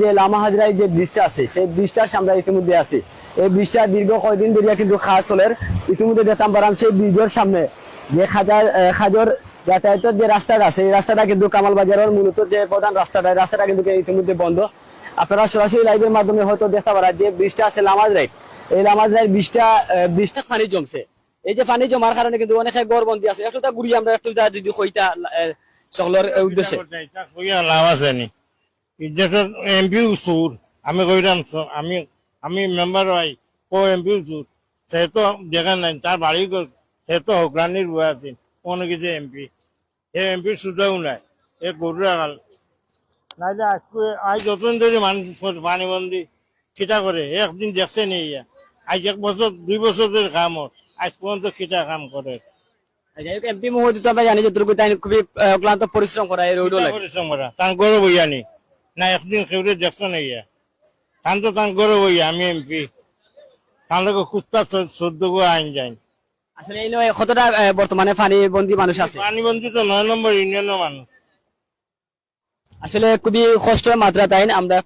যে লামা হাজরায় যে আছে, সেই সামনে ইতিমধ্যে আছি। এই ব্রিজটা দীর্ঘ কয়েকদিন ধরে কিন্তু খাস ইতিমধ্যে দেখতাম পারাম সেই ব্রিজের সামনে যে খাজার খাজর যাতায়াতের যে রাস্তাটা আছে, এই রাস্তাটা কিন্তু কামাল বাজারের মূলত যে প্রধান রাস্তাটা রাস্তাটা কিন্তু ইতিমধ্যে বন্ধ। আপনারা সরাসরি লাইভের মাধ্যমে হয়তো দেখতে পারেন যে ব্রিজটা আছে লামাজ রাইড এই লামাজ ব্রিজটা আহ, ব্রিজটা পানি জমছে। এই যে পানি জমার কারণে কিন্তু অনেক গড়বন্দি আছে। একটু ঘুরি আমরা একটু যদি আহ, সকলের উদ্দেশ্যে। এমপি সুর আমি কইলাম আমি আমি মেম্বার হই ও এমপি সুর। সে তো দেখা নাই তার বাড়ি সে তো হকরানির বয়স আছে কোনো কিছু এমপি সে এমপির সুযোগ নাই এ গরু রাখাল নাইলে আজ যতদিন ধরে মানুষ পানি বন্দি খিটা করে একদিন দেখছে নি ইয়া। আজ এক বছর দুই বছর ধরে কাম। আজ পর্যন্ত খিটা কাম করে। এমপি মহোদয় তো আমরা জানি যে দুর্গ তাই খুবই আহ, ক্লান্ত পরিশ্রম করা এই রোডও পরিশ্রম করা। তার গরু ইয়ানি না। একদিন সেউরে দেখছ না ইয়া। তান তো তার গরু বইয়া আমি এমপি তার লোক কুত্তা চোদ্দ গো আইন যাই আসলে এই নয় কতটা বর্তমানে পানি বন্দি মানুষ আছে? পানি বন্ধু তো নয় নম্বর ইউনিয়নের মানুষ। আসলে খুবই কষ্টের মাত্রা তাই আমরা